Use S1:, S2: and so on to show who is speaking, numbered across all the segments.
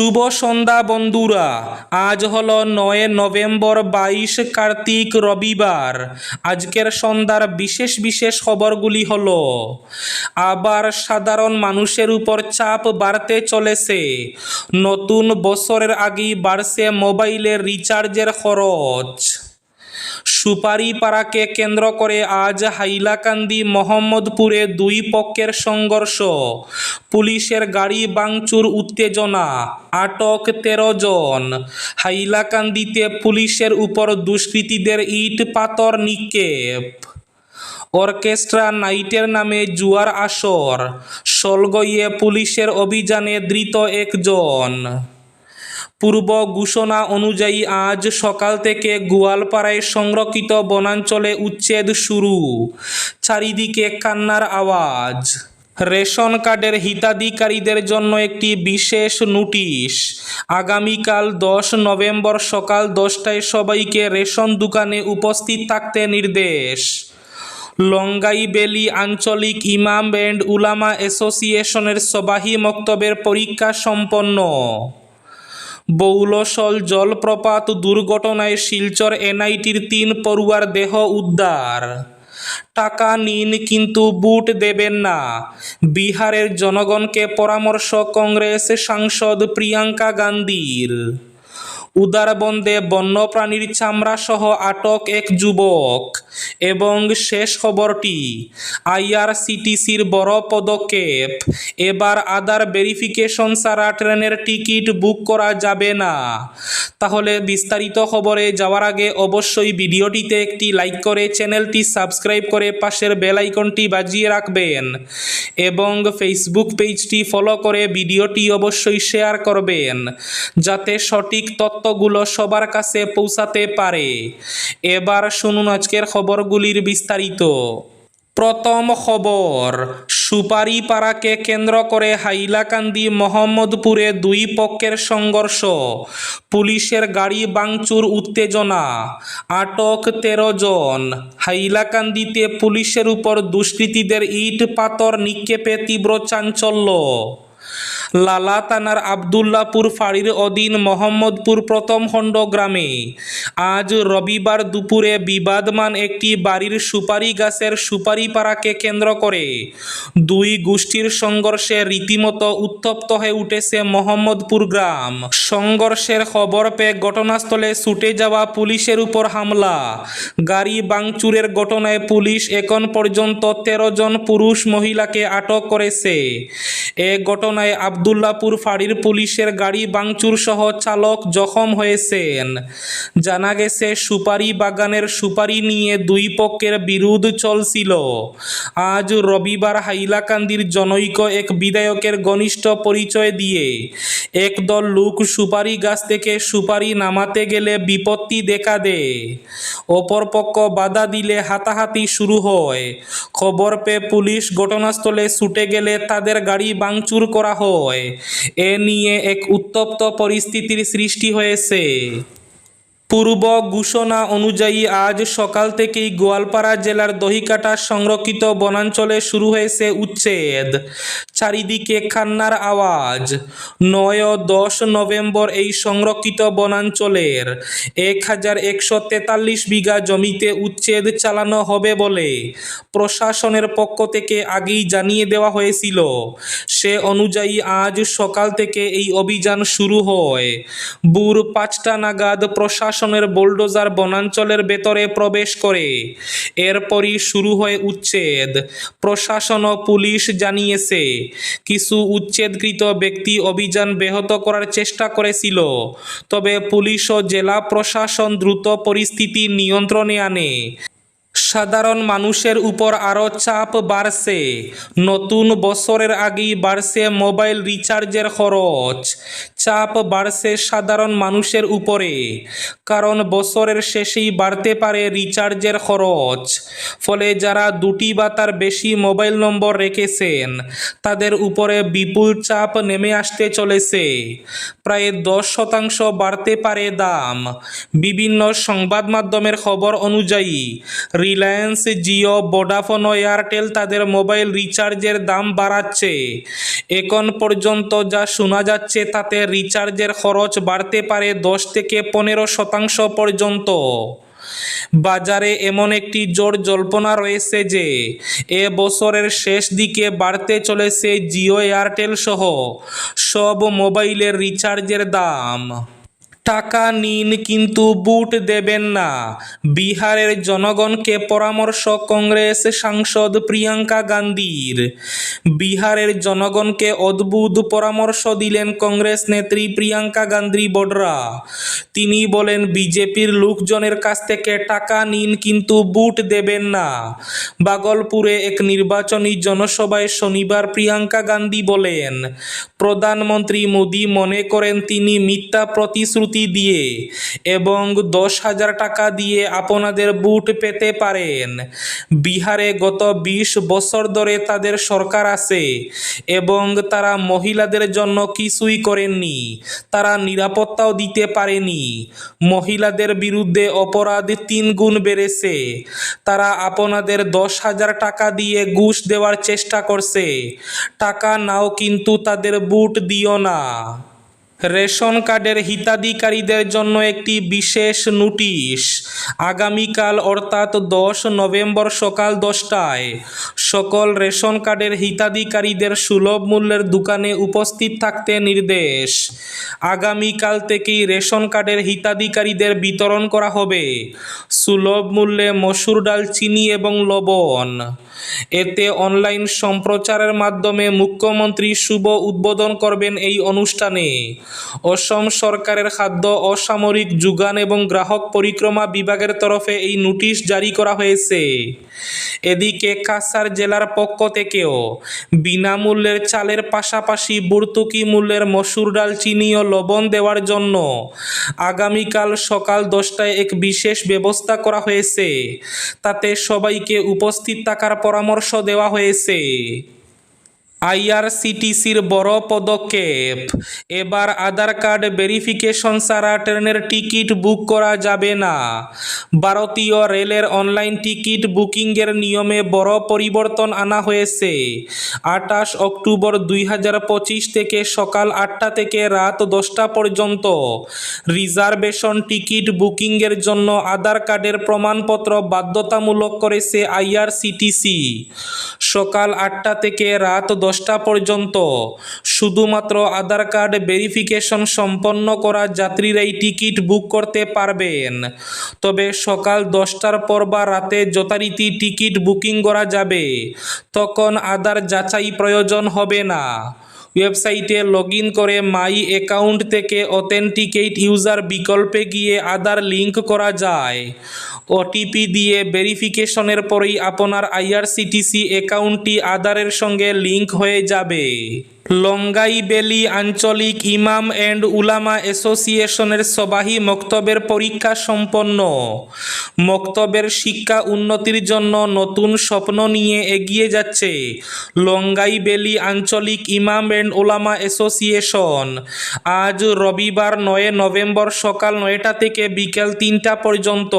S1: শুভ সন্ধ্যা, বন্ধুরা। আজ হল নয় নভেম্বর বাইশ কার্তিক রবিবার। আজকের সন্ধ্যার বিশেষ বিশেষ খবরগুলি হল, আবার সাধারণ মানুষের উপর চাপ বাড়তে চলেছে। নতুন বছরের আগেই বাড়ছে মোবাইলের রিচার্জের খরচ। সুপারিপাড়াকে কেন্দ্র করে আজ হাইলাকান্দি মোহাম্মদপুরে দুই পক্ষের সংঘর্ষ। পুলিশের গাড়ি ভাঙচুর, উত্তেজনা, আটক তেরো জন। হাইলাকান্দিতে পুলিশের উপর দুষ্কৃতীদের ইট পাথর নিক্ষেপ। অর্কেস্ট্রা নাইটের নামে জুয়ার আসর। সলগইয়ে পুলিশের অভিযানে ধৃত একজন। পূর্ব ঘোষণা অনুযায়ী আজ সকাল থেকে গোয়ালপাড়ায় সংরক্ষিত বনাঞ্চলে উচ্ছেদ শুরু। চারিদিকে কান্নার আওয়াজ। রেশন কার্ডের হিতাধিকারীদের জন্য একটি বিশেষ নোটিশ। আগামীকাল দশ নভেম্বর সকাল দশটায় সবাইকে রেশন দোকানে উপস্থিত থাকতে নির্দেশ। লঙ্গাইবেলি আঞ্চলিক ইমাম এন্ড উলামা অ্যাসোসিয়েশনের সবাহি মক্তবের পরীক্ষা সম্পন্ন। বৌলসল জলপ্রপাত দুর্ঘটনায় শিলচর এনআইটির তিন পড়ুয়ার দেহ উদ্ধার। টাকা নিন কিন্তু বুট দেবেন না। বিহারের জনগণকে পরামর্শ কংগ্রেস সাংসদ প্রিয়াঙ্কা গান্ধীর। উদারবন্দে বন্যপ্রাণীর চামড়া সহ আটক এক যুবক। এবং শেষ খবরটি আইআরসিটিসির বড় পদক্ষেপ। এবার আধার ভেরিফিকেশন ছাড়া ট্রেনের টিকিট বুক করা যাবে না। তাহলে বিস্তারিত খবরে যাওয়ার আগে অবশ্যই ভিডিওটিতে একটি লাইক করে চ্যানেলটি সাবস্ক্রাইব করে পাশের বেল আইকনটি বাজিয়ে রাখবেন এবং ফেসবুক পেজটি ফলো করে ভিডিওটি অবশ্যই শেয়ার করবেন, যাতে সঠিক তথ্যগুলো সবার কাছে পৌঁছাতে পারে। এবার শুনুন আজকের খবরগুলির বিস্তারিত। প্রথম খবর, সুপারিপাড়াকে কেন্দ্র করে হাইলাকান্দি মোহাম্মদপুরে দুই পক্ষের সংঘর্ষ, পুলিশের গাড়ি ভাঙচুর, উত্তেজনা, আটক তেরো জন। হাইলাকান্দিতে পুলিশের উপর দুষ্কৃতীদের ইট, পাথর নিক্ষেপে তীব্র চাঞ্চল্য। লালা থানার আবদুল্লাপুর ফাঁড়ির অধীন মোহাম্মদপুর প্রথম খণ্ড গ্রামে। আজ রবিবার দুপুরে বিবাদমান একটি বাড়ির সুপারি গাছের সুপারি পাড়াকে কেন্দ্র করে দুই গোষ্ঠীর সংঘর্ষে রীতিমতো উত্তপ্ত হয়ে উঠেছে মোহাম্মদপুর গ্রাম। সংঘর্ষের খবর পেয়ে ঘটনাস্থলে ছুটে যাওয়া পুলিশের উপর হামলা। গাড়ি বাংচুরের ঘটনায় পুলিশ এখন পর্যন্ত তেরো জন পুরুষ মহিলাকে আটক করেছে। এ ঘটনায় আবদুল্লাপুর ফাঁড়ির পুলিশের গাড়ি বাংচুর সহ চালক জখম হয়েছেন। জানা গেছে, সুপারি বাগানের সুপারি নিয়ে দুই পক্ষের বিরোধ চলছিল। আজ রবিবার হাইলাকান্দির জনৈক এক বিধায়কের ঘনিষ্ঠ পরিচয় দিয়ে একদল লোক সুপারি গাছ থেকে সুপারি নামাতে গেলে বিপত্তি দেখা দেয়। অপরপক্ষ বাধা দিলে হাতাহাতি শুরু হয়। খবর পেয়ে পুলিশ ঘটনাস্থলে ছুটে গেলে তাদের গাড়ি ভাঙচুর করা হয়। এ নিয়ে এক উত্তপ্ত পরিস্থিতির সৃষ্টি হয়েছে। পূর্ব ঘোষণা অনুযায়ী আজ সকাল থেকেই গোয়ালপাড়া জেলার দহিকাটা সংরক্ষিত বনাঞ্চলে শুরু হয়েছে উচ্ছেদ। চারিদিকে খান্নার আওয়াজ। নয় ও দশ নভেম্বর এই সংরক্ষিত বনাঞ্চলের এক হাজার একশো তেতাল্লিশ বিঘা জমিতে উচ্ছেদ চালানো হবে বলে প্রশাসনের পক্ষ থেকে আগেই জানিয়ে দেওয়া হয়েছিল। সে অনুযায়ী আজ সকাল থেকে এই অভিযান শুরু হয়। বুর পাঁচটা নাগাদ প্রশাসনের বোলডোজার বনাঞ্চলের ভেতরে প্রবেশ করে। এরপরই শুরু হয় উচ্ছেদ। প্রশাসন ও পুলিশ জানিয়েছে, কিছু উচ্ছেদকৃত ব্যক্তি অভিযান ব্যাহত করার চেষ্টা করেছিল, তবে পুলিশ ও জেলা প্রশাসন দ্রুত পরিস্থিতি নিয়ন্ত্রণে আনে। সাধারণ মানুষের উপর আরও চাপ বাড়ছে। নতুন বছরের আগেই বাড়ছে মোবাইল রিচার্জের খরচ। চাপ বাড়ছে সাধারণ মানুষের উপরে। কারণ বছরের শেষেই বাড়তে পারে রিচার্জের খরচ। ফলে যারা দুটি বা তার বেশি মোবাইল নম্বর রেখেছেন, তাদের উপরে বিপুল চাপ নেমে আসতে চলেছে। প্রায় দশ শতাংশ বাড়তে পারে দাম। বিভিন্ন সংবাদ মাধ্যমের খবর অনুযায়ী, রিলায়েন্স, জিও, ভোডাফোন ও এয়ারটেল তাদের মোবাইল রিচার্জের দাম বাড়াচ্ছে। এখন পর্যন্ত যা শোনা যাচ্ছে, তাতে রিচার্জের খরচ বাড়তে পারে দশ থেকে পনেরো শতাংশ পর্যন্ত। বাজারে এমন একটি জোর জল্পনা রয়েছে যে, এ বছরের শেষ দিকে বাড়তে চলেছে জিও এয়ারটেল সহ সব মোবাইলের রিচার্জের দাম। টাকা নিন কিন্তু বুট দেবেন না। বিহারের জনগণকে পরামর্শ কংগ্রেস সাংসদ প্রিয়াঙ্কা গান্ধীর। বিহারের জনগণকে অদ্ভুত পরামর্শ দিলেন কংগ্রেস নেত্রী প্রিয়াঙ্কা গান্ধী বডরা। তিনি বলেন, বিজেপির লোকজনের কাছ থেকে টাকা নিন কিন্তু বুট দেবেন না। বাগলপুরে এক নির্বাচনী জনসভায় শনিবার প্রিয়াঙ্কা গান্ধী বলেন, প্রধানমন্ত্রী মোদী মনে করেন তিনি মিথ্যা প্রতিশ্রুতি দিয়ে এবং দশ হাজার টাকা দিয়ে আপনাদের বুট পেতে পারেন। বিহারে গত বিশ বছর ধরে তাদের সরকার আছে এবং তারা মহিলাদের জন্য কিছুই করেননি। তারা নিরাপত্তাও দিতে পারেনি। মহিলাদের বিরুদ্ধে অপরাধ তিন গুণ বেড়েছে। তারা আপনাদের দশ হাজার টাকা দিয়ে ঘুষ দেওয়ার চেষ্টা করছে। টাকা নাও কিন্তু তাদের বুট দিও না। রেশন কার্ডের হিতাধিকারীদের জন্য একটি বিশেষ নোটিশ। আগামীকাল অর্থাৎ দশ নভেম্বর সকাল দশটায় সকল রেশন কার্ডের হিতাধিকারীদের সুলভ মূল্যের দোকানে উপস্থিত থাকতে নির্দেশ। আগামীকাল থেকেই রেশন কার্ডের হিতাধিকারীদের বিতরণ করা হবে। সুলভ মূল্যে মসুর ডাল, চিনি এবং লবণ। এতে অনলাইন সম্প্রচারের মাধ্যমে মুখ্যমন্ত্রী শুভ উদ্বোধন করবেন এই অনুষ্ঠানে। অসম সরকারের খাদ্য অসামরিক যোগান এবং গ্রাহক পরিক্রমা বিভাগের তরফে এই নোটিশ জারি করা হয়েছে। এদিকে কাসার জেলার পক্ষ থেকেও বিনামূল্যের চালের পাশাপাশি বুর্তুকি মূল্যের মসুর ডাল, চিনি ও লবণ দেওয়ার জন্য আগামীকাল সকাল দশটায় এক বিশেষ ব্যবস্থা করা হয়েছে। তাতে সবাইকে উপস্থিত থাকার পরামর্শ দেওয়া হয়েছে। আইআরসিটিসির বড় পদক্ষেপ। এবার আধার কার্ড ভেরিফিকেশন ছাড়া ট্রেনের টিকিট বুক করা যাবে না। ভারতীয় রেলের অনলাইন টিকিট বুকিংয়ের নিয়মে বড় পরিবর্তন আনা হয়েছে। আঠাশ অক্টোবর দুই হাজার পঁচিশ থেকে সকাল আটটা থেকে রাত দশটা পর্যন্ত রিজার্ভেশন টিকিট বুকিংয়ের জন্য আধার কার্ডের প্রমাণপত্র বাধ্যতামূলক করেছে আইআরসিটিসি। সকাল আটটা থেকে রাত দশটা পর্যন্ত। শুধুমাত্র আধার কার্ড ভেরিফিকেশন সম্পন্ন করা যাত্রীরাই টিকিট বুক করতে পারবেন। তবে সকাল দশটার পর বা রাতে যথারীতি টিকিট বুকিং করা যাবে। তখন আধার যাচাই প্রয়োজন হবে না। ওয়েবসাইটে লগ করে মাই অ্যাকাউন্ট থেকে অথেন্টিকেট ইউজার বিকল্পে গিয়ে আধার লিঙ্ক করা যায়। ওটিপি দিয়ে ভেরিফিকেশনের পরেই আপনার আইআরসিটিসি অ্যাকাউন্টটি আধারের সঙ্গে লিঙ্ক হয়ে যাবে। লঙ্গাইবেলি আঞ্চলিক ইমাম অ্যান্ড উলামা অ্যাসোসিয়েশনের সবাহি মক্তবের পরীক্ষা সম্পন্ন। মক্তবের শিক্ষা উন্নতির জন্য নতুন স্বপ্ন নিয়ে এগিয়ে যাচ্ছে লঙ্গাইবেলি আঞ্চলিক ইমাম অ্যান্ড উলামা অ্যাসোসিয়েশন। আজ রবিবার নয় নভেম্বর সকাল নয়টা থেকে বিকেল তিনটা পর্যন্ত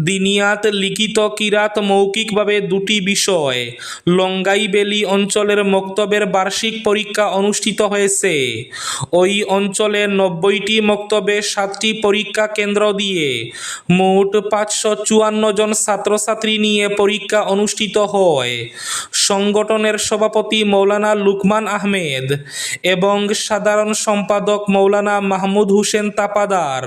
S1: দিনিয়াত লিখিত কিরাত মৌখিকভাবে দুটি বিষয়। লঙ্গাইবেলি অঞ্চলের মক্তবের বার্ষিক পরীক্ষা অনুষ্ঠিত হয়েছে। ওই অঞ্চলে নব্বইটি মক্তবে সাতটি পরীক্ষা কেন্দ্র দিয়ে মোট পাঁচশো চুয়ান্ন জন ছাত্রছাত্রী নিয়ে পরীক্ষা অনুষ্ঠিত হয়। সংগঠনের সভাপতি মৌলানা লুকমান আহমেদ এবং সাধারণ সম্পাদক মৌলানা মাহমুদ হোসেন তাপাদার,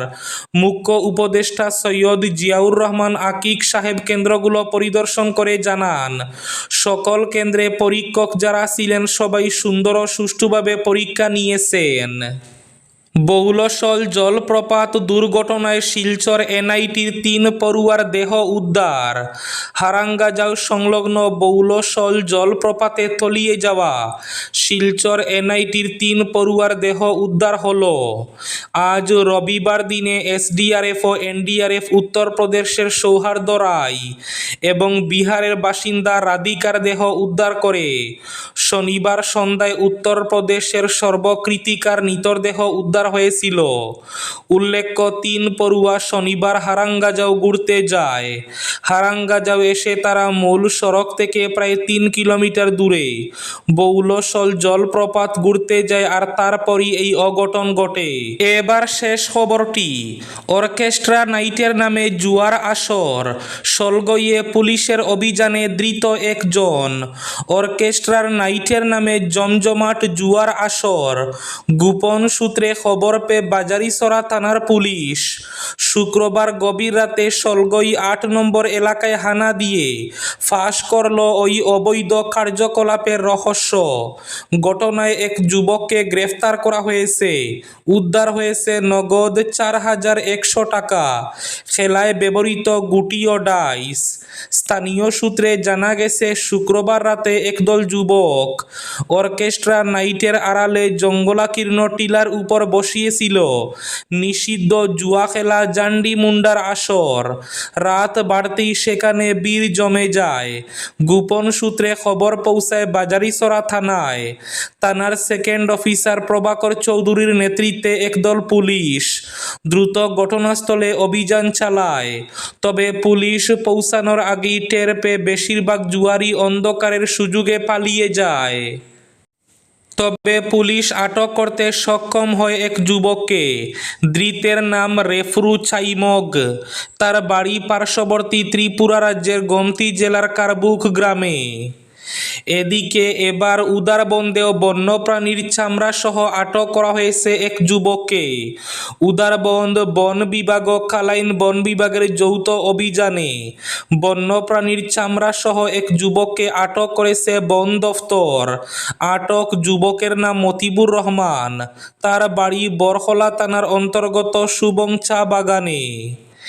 S1: মুখ্য উপদেষ্টা সৈয়দ জিয়াউর রহমান আকিক সাহেব কেন্দ্রগুলো পরিদর্শন করে জানান, সকল কেন্দ্রে পরীক্ষক যারা ছিলেন সবাই সুন্দর ও সুষ্ঠুভাবে পরীক্ষা নিয়েছেন। বহুলসল জলপ্রপাত দুর্ঘটনায় শিলচর এনআইটির তিন পড়ুয়ার দেহ উদ্ধার। হারাঙ্গাজাও সংলগ্ন বহুলসল জলপ্রপাতে তলিয়ে যাওয়া শিলচর এনআইটির তিন পড়ুয়ার দেহ উদ্ধার হল। আজ রবিবার দিনে এসডিআরএফ ও এনডিআরএফ উত্তরপ্রদেশের সৌহার্দ্য রায় এবং বিহারের বাসিন্দা রাধিকার দেহ উদ্ধার করে। শনিবার সন্ধ্যায় উত্তরপ্রদেশের সর্বকৃতিকার নিতরদেহ উদ্ধার হয়েছিল। উল্লেখ্য, তিন পড়ুয়া শনিবার হারাঙ্গাজাও ঘুরতে যায়। হারাঙ্গাজাও এসে তারা মূল সড়ক থেকে প্রায় তিন কিলোমিটার দূরে। বৌলসল জলপ্রপাত ঘুরতে যায় আর তারপরই এই অঘটন ঘটে। এবার শেষ খবরটি। অর্কেস্ট্রা নাইটের নামে জুয়ার আসর। সলগইয়ে পুলিশের অভিযানে ধৃত একজন। অর্কেস্ট্রার নাইটের নামে জমজমাট জুয়ার আসর। গোপন সূত্রে খবর পেয়ে বাজারিসরা থানার পুলিশ। শুক্রবার গভীর রাতে সলগই আট নম্বর এলাকায় হানা দিয়ে ফাঁস করল ওই অবৈধ কার্যকলাপের রহস্য। ঘটনায় এক যুবককে গ্রেফতার করা হয়েছে। উদ্ধার হয়েছে নগদ চার হাজার একশো টাকা। খেলায় ব্যবহৃত গুটি ও ডাইস। স্থানীয় সূত্রে জানা গেছে, শুক্রবার রাতে একদল যুবক অর্কেস্ট্রা নাইটের আড়ালে জঙ্গলাকীর্ণ টিলার উপর বসিয়েছিল। নিষিদ্ধ জুয়া খেলা জান্ডি মুন্ডার আসর। রাত বাড়তেই সেখানে বীর জমে যায়। গোপন সূত্রে খবর পৌঁছায় বাজারিসরা থানায়। থানার সেকেন্ড অফিসার প্রভাকর চৌধুরীর নেতৃত্বে একদল পুলিশ। দ্রুত ঘটনাস্থলে অভিযান চালায়। তবে পুলিশ পৌঁছানোর আগেই টের পেয়ে বেশিরভাগ জুয়ারি অন্ধকারের সুযোগে পালিয়ে যায়। তবে পুলিশ আটক করতে সক্ষম হয় এক যুবককে। ধৃতের নাম রেফরু চাইমগ তার বাড়ি পার্শ্ববর্তী ত্রিপুরা রাজ্যের গমতি জেলার কারবুক গ্রামে। এদিকে এবার উদারবন্দেও বন্যপ্রাণীর চামড়া সহ আটক করা হয়েছে এক যুবককে। উদারবন্দ বন বিভাগ কালাইন বন বিভাগের যৌথ অভিযানে বন্যপ্রাণীর চামড়া সহ এক যুবককে আটক করেছে বন দফতর। আটক যুবকের নাম মতিবুর রহমান। তার বাড়ি বরহলা থানার অন্তর্গত সুবং চা বাগানে।